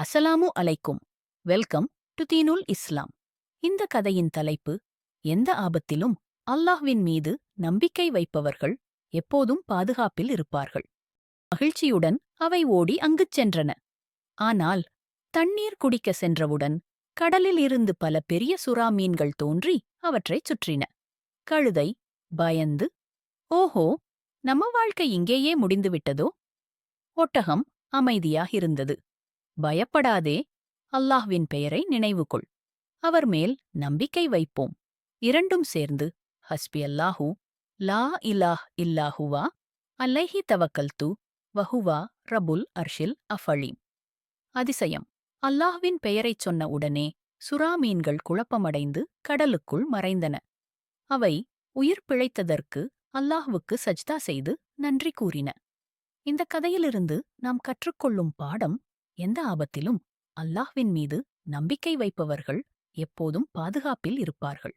அசலாமு அலைக்கும். Welcome to தீனுல் இஸ்லாம். இந்த கதையின் தலைப்பு எந்த ஆபத்திலும் அல்லாஹ்வின் மீது நம்பிக்கை வைப்பவர்கள் எப்போதும் பாதுகாப்பில் இருப்பார்கள். மகிழ்ச்சியுடன் அவை ஓடி அங்குச் சென்றன. ஆனால் தண்ணீர் குடிக்க சென்றவுடன் கடலில் இருந்து பல பெரிய சுறா மீன்கள் தோன்றி அவற்றைச் சுற்றின. கழுதை பயந்து ஓஹோ நம்ம வாழ்க்கை இங்கேயே முடிந்துவிட்டதோ? ஒட்டகம் அமைதியாக இருந்தது. பயப்படாதே. அல்லாஹ்வின் பெயரை நினைவுகொள். அவர் மேல் நம்பிக்கை வைப்போம். இரண்டும் சேர்ந்து ஹஸ்பி அல்லாஹூ லா இலாஹ் இல்லாஹுவா அல்லைஹி தவக்கல்து வஹுவா ரபுல் அர்ஷில் அஃபழீம் அதிசயம் அல்லாஹ்வின் பெயரைச் சொன்ன உடனே சுறா மீன்கள் குழப்பமடைந்து கடலுக்குள் மறைந்தன. அவை உயிர் பிழைத்ததற்கு அல்லாஹ்வுக்கு சஜ்தா செய்து நன்றி கூறின. இந்த கதையிலிருந்து நாம் கற்றுக்கொள்ளும் பாடம் எந்த ஆபத்திலும் அல்லாஹ்வின் மீது நம்பிக்கை வைப்பவர்கள் எப்போதும் பாதுகாப்பில் இருப்பார்கள்.